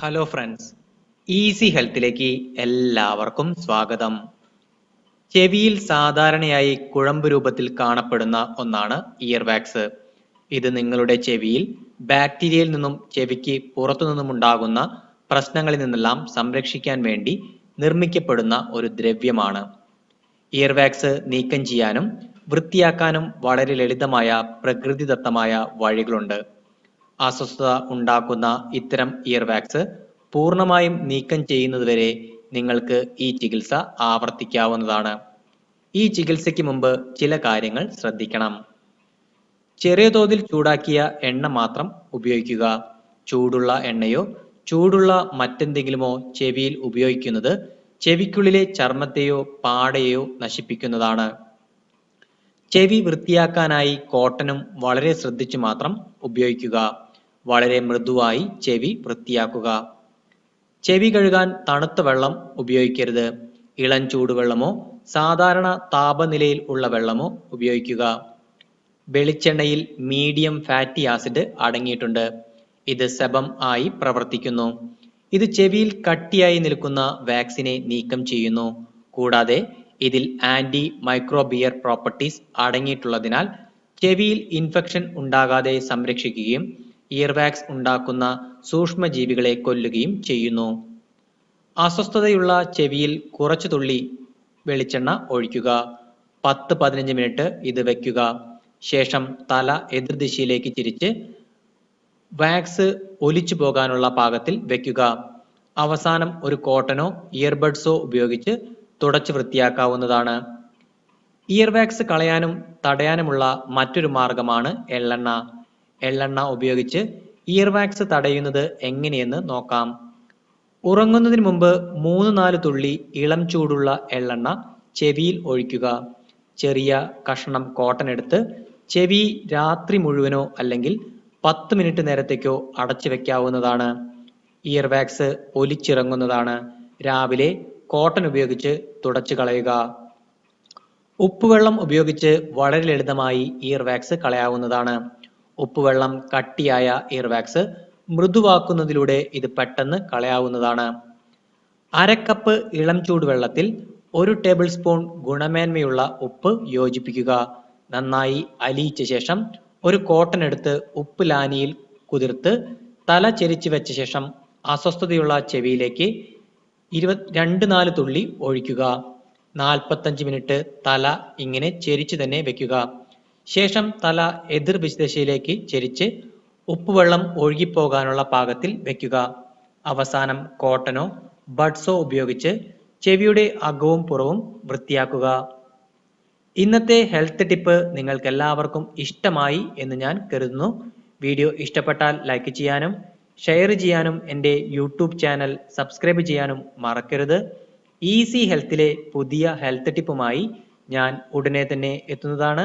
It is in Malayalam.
ഹലോ ഫ്രണ്ട്സ് ഈസി ഹെൽത്തിലേക്ക് എല്ലാവർക്കും സ്വാഗതം. ചെവിയിൽ സാധാരണയായി കുഴമ്പ് രൂപത്തിൽ കാണപ്പെടുന്ന ഒന്നാണ് ഇയർ വാക്സ് ഇത് നിങ്ങളുടെ ചെവിയിൽ ബാക്ടീരിയയിൽ നിന്നും ചെവിക്ക് പുറത്തു നിന്നും ഉണ്ടാകുന്ന പ്രശ്നങ്ങളിൽ നിന്നെല്ലാം സംരക്ഷിക്കാൻ വേണ്ടി നിർമ്മിക്കപ്പെടുന്ന ഒരു ദ്രവ്യമാണ്. ഇയർ വാക്സ് നീക്കം ചെയ്യാനും വൃത്തിയാക്കാനും വളരെ ലളിതമായ പ്രകൃതിദത്തമായ വഴികളുണ്ട്. അസ്വസ്ഥത ഉണ്ടാക്കുന്ന ഇത്തരം ഇയർവാക്സ് പൂർണമായും നീക്കം ചെയ്യുന്നതുവരെ നിങ്ങൾക്ക് ഈ ചികിത്സ ആവർത്തിക്കാവുന്നതാണ്. ഈ ചികിത്സയ്ക്ക് മുമ്പ് ചില കാര്യങ്ങൾ ശ്രദ്ധിക്കണം. ചെറിയ തോതിൽ ചൂടാക്കിയ എണ്ണ മാത്രം ഉപയോഗിക്കുക. ചൂടുള്ള എണ്ണയോ ചൂടുള്ള മറ്റെന്തെങ്കിലുമോ ചെവിയിൽ ഉപയോഗിക്കുന്നത് ചെവിക്കുള്ളിലെ ചർമ്മത്തെയോ പാടയെയോ നശിപ്പിക്കുന്നതാണ്. ചെവി വൃത്തിയാക്കാനായി കോട്ടനും വളരെ ശ്രദ്ധിച്ചു മാത്രം ഉപയോഗിക്കുക. വളരെ മൃദുവായി ചെവി വൃത്തിയാക്കുക. ചെവി കഴുകാൻ തണുത്ത വെള്ളം ഉപയോഗിക്കരുത്. ഇളം ചൂടുവെള്ളമോ സാധാരണ താപനിലയിൽ ഉള്ള വെള്ളമോ ഉപയോഗിക്കുക. വെളിച്ചെണ്ണയിൽ മീഡിയം ഫാറ്റി ആസിഡ് അടങ്ങിയിട്ടുണ്ട്. ഇത് സെബം ആയി പ്രവർത്തിക്കുന്നു. ഇത് ചെവിയിൽ കട്ടിയായി നിൽക്കുന്ന വാക്സിനെ നീക്കം ചെയ്യുന്നു. കൂടാതെ ഇതിൽ ആന്റി മൈക്രോബിയർ പ്രോപ്പർട്ടീസ് അടങ്ങിയിട്ടുള്ളതിനാൽ ചെവിയിൽ ഇൻഫെക്ഷൻ ഉണ്ടാകാതെ സംരക്ഷിക്കുകയും ഇയർവാക്സ് ഉണ്ടാക്കുന്ന സൂക്ഷ്മജീവികളെ കൊല്ലുകയും ചെയ്യുന്നു. അസ്വസ്ഥതയുള്ള ചെവിയിൽ കുറച്ചു തുള്ളി വെളിച്ചെണ്ണ ഒഴിക്കുക. പത്ത് പതിനഞ്ച് മിനിറ്റ് ഇത് വയ്ക്കുക ശേഷം തല എതിർദിശയിലേക്ക് തിരിച്ച് വാക്സ് ഒലിച്ചു പോകാനുള്ള പാകത്തിൽ വയ്ക്കുക അവസാനം ഒരു കോട്ടനോ ഇയർബഡ്സോ ഉപയോഗിച്ച് തുടച്ച് വൃത്തിയാക്കാവുന്നതാണ്. ഇയർവാക്സ് കളയാനും തടയാനുമുള്ള മറ്റൊരു മാർഗമാണ് എള്ളെണ്ണ. എള്ളെണ്ണ ഉപയോഗിച്ച് ഇയർ വാക്സ് തടയുന്നത് എങ്ങനെയെന്ന് നോക്കാം. ഉറങ്ങുന്നതിന് മുമ്പ് മൂന്ന് നാല് തുള്ളി ഇളം ചൂടുള്ള എള്ളെണ്ണ ചെവിയിൽ ഒഴിക്കുക. ചെറിയ കഷ്ണം കോട്ടൺ എടുത്ത് ചെവി രാത്രി മുഴുവനോ അല്ലെങ്കിൽ പത്ത് മിനിറ്റ് നേരത്തേക്കോ അടച്ചു വെക്കാവുന്നതാണ്. ഇയർ വാക്സ് ഒലിച്ചിറങ്ങുന്നതാണ്. രാവിലെ കോട്ടൺ ഉപയോഗിച്ച് തുടച്ചു കളയുക. ഉപ്പുവെള്ളം ഉപയോഗിച്ച് വളരെ ലളിതമായി ഇയർ വാക്സ് കളയാവുന്നതാണ്. ഉപ്പുവെള്ളം കട്ടിയായ ഇയർ വാക്സ് മൃദുവാക്കുന്നതിലൂടെ ഇത് പെട്ടെന്ന് കളയാവുന്നതാണ്. അരക്കപ്പ് ഇളം ചൂടുവെള്ളത്തിൽ ഒരു ടേബിൾ സ്പൂൺ ഗുണമേന്മയുള്ള ഉപ്പ് യോജിപ്പിക്കുക. നന്നായി അലിയിച്ച ശേഷം ഒരു കോട്ടൺ എടുത്ത് ഉപ്പ് ലാനിയിൽ കുതിർത്ത് തല ചെരിച്ചു വെച്ച ശേഷം അസ്വസ്ഥതയുള്ള ചെവിയിലേക്ക് ഇരുപത് രണ്ട് നാല് തുള്ളി ഒഴിക്കുക. നാൽപ്പത്തഞ്ച് മിനിറ്റ് തല ഇങ്ങനെ ചെരിച്ചു തന്നെ വെക്കുക. ശേഷം തല എതിർ ദിശയിലേക്ക് ചെരിച്ച് ഉപ്പുവെള്ളം ഒഴുകിപ്പോകാനുള്ള പാകത്തിൽ വെക്കുക. അവസാനം കോട്ടനോ ബഡ്സോ ഉപയോഗിച്ച് ചെവിയുടെ അകവും പുറവും വൃത്തിയാക്കുക. ഇന്നത്തെ ഹെൽത്ത് ടിപ്പ് നിങ്ങൾക്ക് എല്ലാവർക്കും ഇഷ്ടമായി എന്ന് ഞാൻ കരുതുന്നു. വീഡിയോ ഇഷ്ടപ്പെട്ടാൽ ലൈക്ക് ചെയ്യാനും ഷെയർ ചെയ്യാനും എന്റെ യൂട്യൂബ് ചാനൽ സബ്സ്ക്രൈബ് ചെയ്യാനും മറക്കരുത്. ഈസി ഹെൽത്തിലെ പുതിയ ഹെൽത്ത് ടിപ്പുമായി ഞാൻ ഉടനെ തന്നെ എത്തുന്നതാണ്.